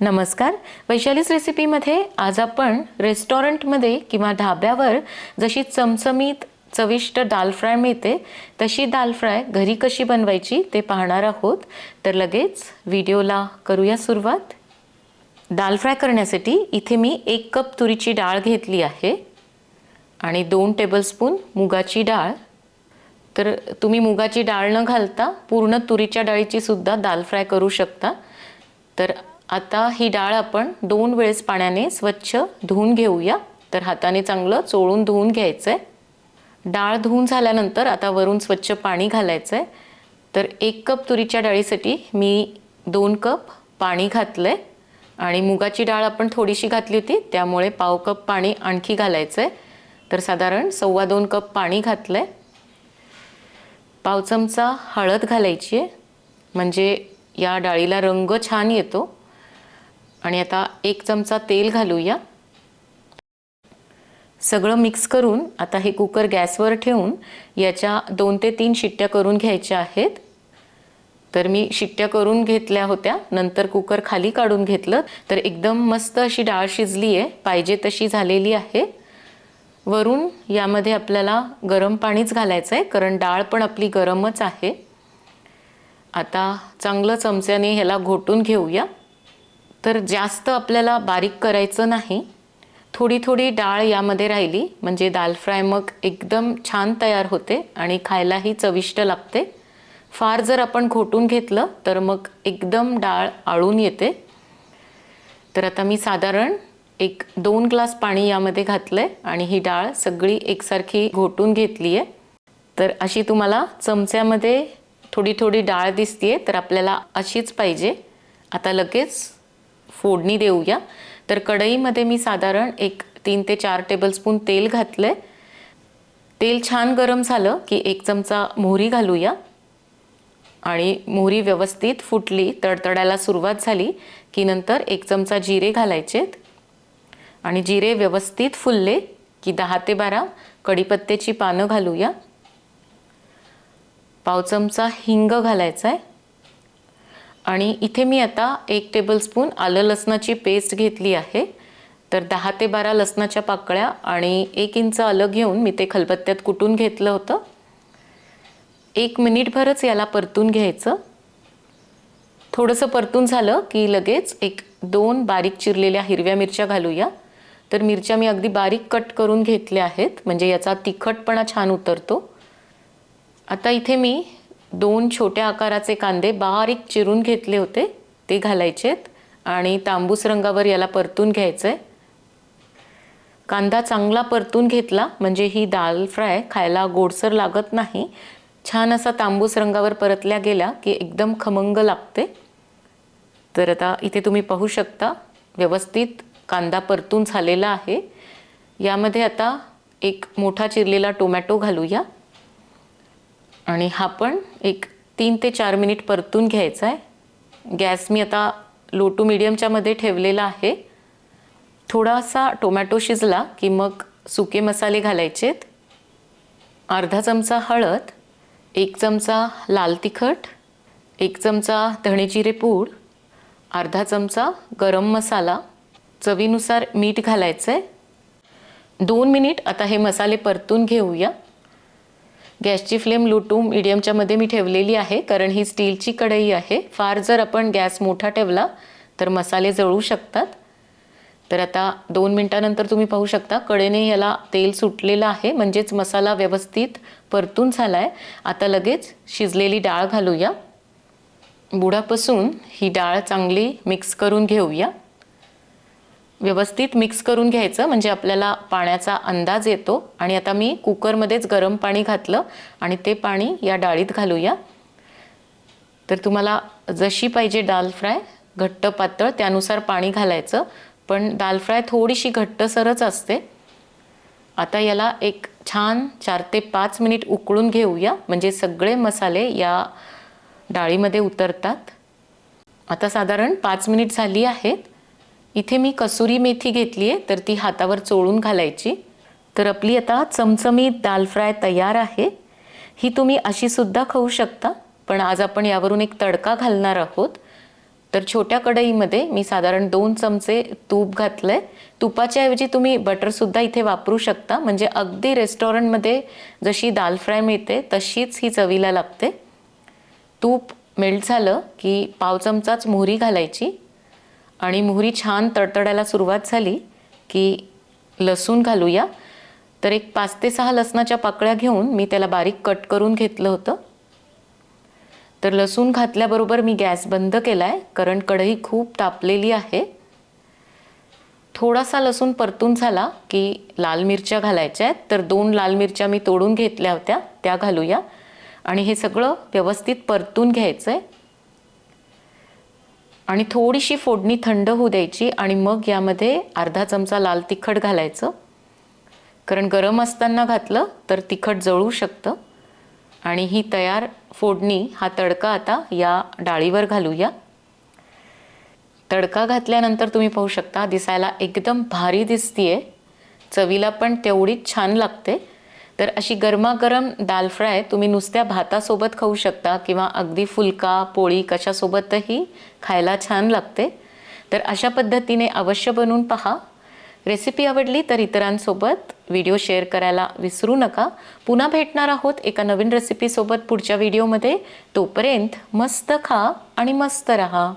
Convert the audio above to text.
नमस्कार. वैशालीच रेसिपीमध्ये आज आपण रेस्टॉरंटमध्ये किंवा ढाब्यावर जशी चमचमीत चविष्ट दाल फ्राय मिळते तशी दाल फ्राय घरी कशी बनवायची ते पाहणार आहोत. तर लगेच व्हिडिओला करूया सुरुवात. दाल फ्राय करण्यासाठी इथे मी एक कप तुरीची डाळ घेतली आहे आणि दोन टेबलस्पून मुगाची डाळ. तर तुम्ही मुगाची डाळ न घालता पूर्ण तुरीच्या डाळीची सुद्धा दाल फ्राय करू शकता. तर आता ही डाळ आपण दोन वेळेस पाण्याने स्वच्छ धुवून घेऊया. तर हाताने चांगलं चोळून धुवून घ्यायचं आहे डाळ धुवून झाल्यानंतर आता वरून स्वच्छ पाणी घालायचं आहे तर एक कप तुरीच्या डाळीसाठी मी दोन कप पाणी घातलं आहे आणि मुगाची डाळ आपण थोडीशी घातली होती त्यामुळे पाव कप पाणी आणखी घालायचं आहे तर साधारण सव्वा दोन कप पाणी घातलं आहे पाव चमचा हळद घालायची आहे म्हणजे या डाळीला रंग छान येतो. आणि आता एक चमचा तेल घालूया. सगळं मिक्स करून आता हे कुकर गॅसवर ठेवून याच्या दोन ते तीन शिट्ट्या करून घ्यायच्या आहेत. तर मी शिट्ट्या करून घेतल्या होत्या नंतर कुकर खाली काढून घेतलं. तर एकदम मस्त अशी डाळ शिजली आहे पाहिजे तशी झालेली आहे. वरून यामध्ये आपल्याला गरम पाणीच घालायचं आहे कारण डाळ पण आपली गरमच आहे. आता चांगलं चमच्याने ह्याला घोटून घेऊया. तर जास्त आपल्याला बारीक करायचं नाही. थोडी थोडी डाळ यामध्ये राहिली म्हणजे दाल फ्राय मग एकदम छान तयार होते आणि खायलाही चविष्ट लागते. फार जर आपण घोटून घेतलं तर मग एकदम डाळ आळून येते. तर आता मी साधारण एक दोन ग्लास पाणी यामध्ये घातलं आहे आणि ही डाळ सगळी एकसारखी घोटून घेतली आहे तर अशी तुम्हाला चमच्यामध्ये थोडी थोडी डाळ दिसते तर आपल्याला अशीच पाहिजे. आता लगेच फोडणी देऊया. तर कढईमध्ये मी साधारण एक तीन ते चार टेबलस्पून तेल घातलं आहे तेल छान गरम झालं की एक चमचा मोहरी घालूया. आणि मोहरी व्यवस्थित फुटली तडतडायला सुरुवात झाली की नंतर एक चमचा जिरे घालायचेत. आणि जिरे व्यवस्थित फुलले की दहा ते बारा कढीपत्त्याची पानं घालूया. पाव चमचा हिंग घालायचा आहे आणि इथे मी आता एक टेबलस्पून आलं लसणाची पेस्ट घेतली आहे. तर दहा ते बारा लसणाच्या पाकळ्या आणि एक इंच आलं घेऊन मी ते खलबत्त्यात कुटून घेतलं होतं. एक मिनिटभरच याला परतून घ्यायचं. थोडंसं परतून झालं की लगेच एक दोन बारीक चिरलेल्या हिरव्या मिरच्या घालूया. तर मिरच्या मी अगदी बारीक कट करून घेतल्या आहेत. म्हणजे याचा तिखटपणा छान उतरतो. आता इथे मी दोन छोट्या आकाराचे कांदे बारीक चिरून घेतले होते. ते घालायचेत आणि तांबूस रंगावर याला परतून घ्यायचं आहे कांदा चांगला परतून घेतला म्हणजे ही दाल फ्राय खायला गोडसर लागत नाही. छान असा तांबूस रंगावर परतल्या गेला की एकदम खमंग लागते. तर आता इथे तुम्ही पाहू शकता व्यवस्थित कांदा परतून झालेला आहे. यामध्ये आता एक मोठा चिरलेला टोमॅटो घालूया. आणि हा पण एक तीन ते चार मिनिट परतून घ्यायचा आहे. गॅस मी आता लो टू मिडियमच्यामध्ये ठेवलेला आहे. थोडासा टोमॅटो शिजला की मग सुके मसाले घालायचेत. अर्धा चमचा हळद एक चमचा लाल तिखट एक चमचा धणेजिरे पूड अर्धा चमचा गरम मसाला. चवीनुसार मीठ घालायचं आहे दोन मिनिट आता हे मसाले परतून घेऊया. गॅसची फ्लेम लो टू मिडियमच्यामध्ये मी ठेवलेली आहे कारण ही स्टीलची कढई आहे. फार जर आपण गॅस मोठा ठेवला तर मसाले जळू शकतात. तर आता दोन मिनटानंतर तुम्ही पाहू शकता कडेने याला तेल सुटलेलं आहे म्हणजेच मसाला व्यवस्थित परतून झाला आहे आता लगेच शिजलेली डाळ घालूया. बुडापासून ही डाळ चांगली मिक्स करून घेऊया. व्यवस्थित मिक्स करून घ्यायचं. म्हणजे आपल्याला पाण्याचा अंदाज येतो. आणि आता मी कुकरमध्येच गरम पाणी घातलं. आणि ते पाणी या डाळीत घालूया. तर तुम्हाला जशी पाहिजे दाल फ्राय घट्ट पातळ त्यानुसार पाणी घालायचं. पण दाल फ्राय थोडीशी घट्टसरच असते. आता याला एक छान चार ते पाच मिनिट उकळून घेऊया. म्हणजे सगळे मसाले या डाळीमध्ये उतरतात. आता साधारण पाच मिनिट झाली आहेत. इथे मी कसुरी मेथी घेतली आहे तर ती हातावर चोळून घालायची. तर आपली आता चमचमीत दाल फ्राय तयार आहे. ही तुम्ही अशीसुद्धा खाऊ शकता पण आज आपण यावरून एक तडका घालणार आहोत. तर छोट्या कढईमध्ये मी साधारण दोन चमचे तूप घातलं आहे तुपाच्या ऐवजी तुम्ही बटरसुद्धा इथे वापरू शकता. म्हणजे अगदी रेस्टॉरंटमध्ये जशी दाल फ्राय मिळते तशीच ही चवीला लागते. तूप मेल्ट झालं की पाव चमचाच मोहरी घालायची. आणि मोहरी छान तडतडायला सुरुवात झाली की लसूण घालूया. तर एक पाच ते सहा लसणाच्या पाकळ्या घेऊन मी त्याला बारीक कट करून घेतलं होतं. तर लसूण घातल्याबरोबर मी गॅस बंद केला आहे कारण कढई खूप तापलेली आहे. थोडासा लसूण परतून झाला की लाल मिरच्या घालायच्या आहेत. तर दोन लाल मिरच्या मी तोडून घेतल्या होत्या त्या घालूया. आणि हे सगळं व्यवस्थित परतून घ्यायचं आहे आणि थोडीशी फोडणी थंड होऊ द्यायची आणि मग यामध्ये अर्धा चमचा लाल तिखट घालायचं. कारण गरम असताना घातलं तर तिखट जळू शकतं. आणि ही तयार फोडणी हा तडका आता या डाळीवर घालूया. तडका घातल्यानंतर तुम्ही पाहू शकता दिसायला एकदम भारी दिसतीये. चवीला पण तेवढीच छान लागते. तर अशी गरमागरम दाल फ्राय तुम्ही नुसत्या भातासोबत खाऊ शकता किंवा अगदी फुलका पोळी कशासोबतही खायला छान लागते. तर अशा पद्धतीने अवश्य बनवून पहा. रेसिपी आवडली तर इतरांसोबत व्हिडिओ शेअर करायला विसरू नका. पुन्हा भेटणार आहोत एका नवीन रेसिपीसोबत पुढच्या व्हिडिओमध्ये तोपर्यंत मस्त खा आणि मस्त रहा.